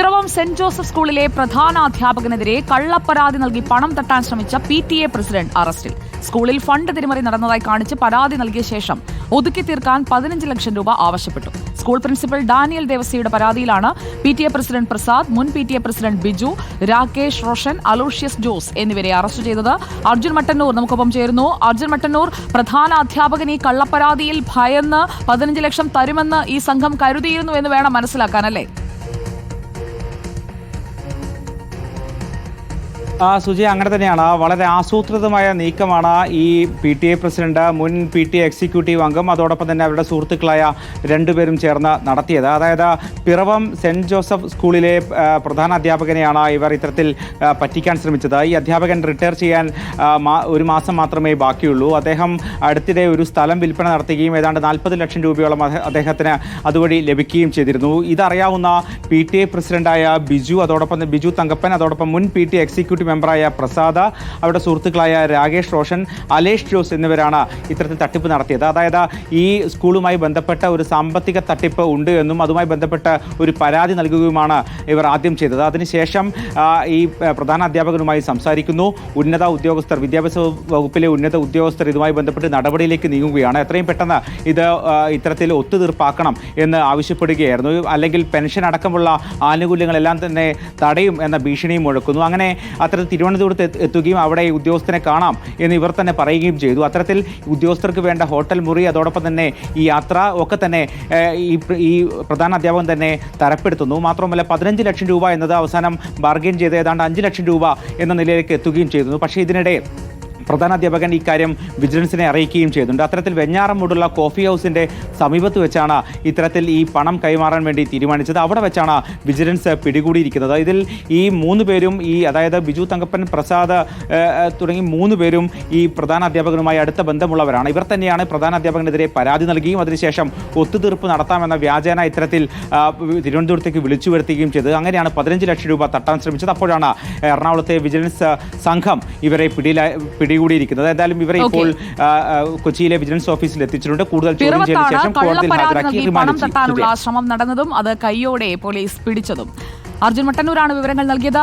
Piravom saint Joseph സ്കൂളിലെ പ്രധാന അധ്യാപകനെതിരെ കള്ളപ്പരാതി നൽകി പണം തട്ടാൻ ശ്രമിച്ച പി ടി എ പ്രസിഡന്റ് അറസ്റ്റിൽ. സ്കൂളിൽ ഫണ്ട് തിരിമറി നടന്നതായി കാണിച്ച് പരാതി നൽകിയ ശേഷം ഒതുക്കി തീർക്കാൻ പതിനഞ്ച് ലക്ഷം രൂപ ആവശ്യപ്പെട്ടു. സ്കൂൾ പ്രിൻസിപ്പൽ ഡാനിയൽ ദേവസിയുടെ പരാതിയിലാണ് P T A president Prasad മുൻ P T A president Biju Rakesh Roshan Aloysius Jose എന്നിവരെ അറസ്റ്റ് ചെയ്തത് അർജുൻ മട്ടന്നൂർ. നമുക്കൊപ്പം ചേരുന്നു. അർജുൻ മട്ടന്നൂർ പ്രധാന അധ്യാപകൻ ഈ കള്ളപ്പരാതിയിൽ ഭയന്ന് പതിനഞ്ച് ലക്ഷം തരുമെന്ന് ഈ സംഘം കരുതിയിരുന്നു എന്ന് വേണം മനസ്സിലാക്കാനല്ലേ ആ സുജി അങ്ങനെ തന്നെയാണ്. വളരെ ആസൂത്രിതമായ നീക്കമാണ് ഈ പി ടി എ പ്രസിഡന്റ് മുൻ പി ടി എ എക്സിക്യൂട്ടീവ് അംഗം അതോടൊപ്പം തന്നെ അവരുടെ സുഹൃത്തുക്കളായ രണ്ടുപേരും ചേർന്ന് നടത്തിയത്. അതായത് പിറവം സെന്റ് ജോസഫ് സ്കൂളിലെ ആ, പ്രധാന അധ്യാപകനെയാണ് ഇവർ ഇത്തരത്തിൽ പറ്റിക്കാൻ ശ്രമിച്ചത്. ഈ അധ്യാപകൻ റിട്ടയർ ചെയ്യാൻ ഒരു മാസം മാത്രമേ ബാക്കിയുള്ളൂ. അദ്ദേഹം അടുത്തിടെ ഒരു സ്ഥലം വിൽപ്പന നടത്തുകയും ഏതാണ്ട് നാൽപ്പത് ലക്ഷം രൂപയോളം അദ്ദേഹത്തിന് അതുവഴി ലഭിക്കുകയും ചെയ്തിരുന്നു. ഇതറിയാവുന്ന പി ടി എ പ്രസിഡന്റായ ബിജു അതോടൊപ്പം ബിജു തങ്കപ്പൻ അതോടൊപ്പം മുൻ പി ടി എക്സിക്യൂട്ടീവ് മെമ്പറായ പ്രസാദ അവരുടെ സുഹൃത്തുക്കളായ രാകേഷ് റോഷൻ അലേഷ് ജോസ് എന്നിവരാണ് ഇത്തരത്തിൽ തട്ടിപ്പ് നടത്തിയത്. അതായത് ഈ സ്കൂളുമായി ബന്ധപ്പെട്ട ഒരു സാമ്പത്തിക തട്ടിപ്പ് ഉണ്ട് എന്നും അതുമായി ബന്ധപ്പെട്ട ഒരു പരാതി നൽകുകയുമാണ് ഇവർ ആദ്യം ചെയ്തത്. അതിനുശേഷം ഈ പ്രധാന അധ്യാപകനുമായി സംസാരിക്കുന്നു. ഉന്നത ഉദ്യോഗസ്ഥർ വിദ്യാഭ്യാസ വകുപ്പിലെ ഉന്നത ഉദ്യോഗസ്ഥർ ഇതുമായി ബന്ധപ്പെട്ട് നടപടിയിലേക്ക് നീങ്ങുകയാണ്. എത്രയും പെട്ടെന്ന് ഇത് ഇത്തരത്തിൽ ഒത്തുതീർപ്പാക്കണം എന്ന് ആവശ്യപ്പെടുകയായിരുന്നു. അല്ലെങ്കിൽ പെൻഷൻ അടക്കമുള്ള ആനുകൂല്യങ്ങളെല്ലാം തന്നെ തടയും എന്ന ഭീഷണിയും മുഴക്കുന്നു അങ്ങനെ അത്തരത്തിൽ തിരുവനന്തപുരത്ത് എത്ത് എത്തുകയും അവിടെ ഉദ്യോഗസ്ഥനെ കാണാം എന്ന് ഇവർ തന്നെ പറയുകയും ചെയ്തു. അത്തരത്തിൽ ഉദ്യോഗസ്ഥർക്ക് വേണ്ട ഹോട്ടൽ മുറി അതോടൊപ്പം തന്നെ ഈ യാത്ര ഒക്കെ തന്നെ ഈ ഈ പ്രധാന അധ്യാപകൻ തന്നെ തരപ്പെടുത്തുന്നു. മാത്രമല്ല പതിനഞ്ച് ലക്ഷം രൂപ എന്നത് അവസാനം ബാർഗെയിൻ ചെയ്ത് ഏതാണ്ട് അഞ്ച് ലക്ഷം രൂപ എന്ന നിലയിലേക്ക് എത്തുകയും ചെയ്തു. പക്ഷേ ഇതിനിടെ പ്രധാന അധ്യാപകൻ ഇക്കാര്യം വിജിലൻസിനെ അറിയിക്കുകയും ചെയ്തിട്ടുണ്ട്. അത്തരത്തിൽ വെഞ്ഞാറമൂടുള്ള കോഫി ഹൗസിന്റെ സമീപത്ത് വെച്ചാണ് ഇത്തരത്തിൽ ഈ പണം കൈമാറാൻ വേണ്ടി തീരുമാനിച്ചത്. അവിടെ വെച്ചാണ് വിജിലൻസ് പിടികൂടിയിരിക്കുന്നത്. ഇതിൽ ഈ മൂന്ന് പേരും ഈ അതായത് ബിജു തങ്കപ്പൻ പ്രസാദ് തുടങ്ങി മൂന്ന് പേരും ഈ പ്രധാന അധ്യാപകനുമായി അടുത്ത ബന്ധമുള്ളവരാണ്. ഇവർ തന്നെയാണ് പ്രധാന അധ്യാപകനെതിരെ പരാതി നൽകുകയും അതിനുശേഷം ഒത്തുതീർപ്പ് നടത്താമെന്ന വ്യാജേന ഇത്തരത്തിൽ തിരുവനന്തപുരത്തേക്ക് വിളിച്ചു വരുത്തുകയും ചെയ്തത്. അങ്ങനെയാണ് പതിനഞ്ച് ലക്ഷം രൂപ തട്ടാൻ ശ്രമിച്ചത്. അപ്പോഴാണ് എറണാകുളത്തെ വിജിലൻസ് സംഘം ഇവരെ പിടിയില പിടികൂടിയിരിക്കുന്നത് എന്തായാലും ഇവരെ ഇപ്പോൾ കൊച്ചിയിലെ വിജിലൻസ് ഓഫീസിൽ എത്തിച്ചിട്ടുണ്ട്. കൂടുതൽ ചോദ്യം ചെയ്തതിനു ശേഷം കോടതിയിൽ കള്ളപ്പരാതി ഹാജരാക്കി റിമാൻഡ് പണം തട്ടാനുള്ള ശ്രമം നടന്നതും അത് കൈയോടെ പോലീസ് പിടിച്ചതും. അർജുൻ മട്ടന്നൂരാണ് വിവരങ്ങൾ നൽകിയത്.